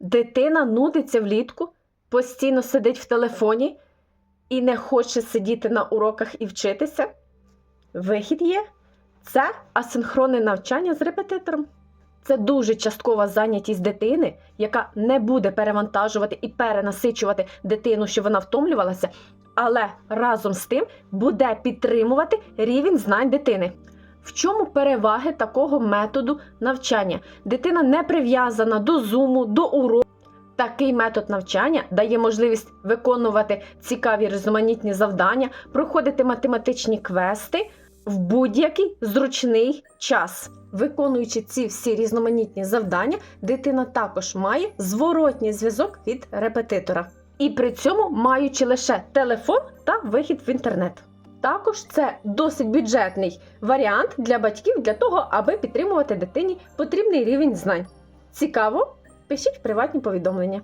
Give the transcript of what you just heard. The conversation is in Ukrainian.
Дитина нудиться влітку, постійно сидить в телефоні і не хоче сидіти на уроках і вчитися. Вихід є це асинхронне навчання з репетитором. Це дуже часткова зайнятість дитини, яка не буде перевантажувати і перенасичувати дитину, щоб вона втомлювалася, але разом з тим буде підтримувати рівень знань дитини. В чому переваги такого методу навчання? Дитина не прив'язана до зуму, до уроку. Такий метод навчання дає можливість виконувати цікаві різноманітні завдання, проходити математичні квести в будь-який зручний час. Виконуючи ці всі різноманітні завдання, дитина також має зворотній зв'язок від репетитора. І при цьому маючи лише телефон та вихід в інтернет. Також це досить бюджетний варіант для батьків для того, аби підтримувати дитині потрібний рівень знань. Цікаво? Пишіть приватні повідомлення.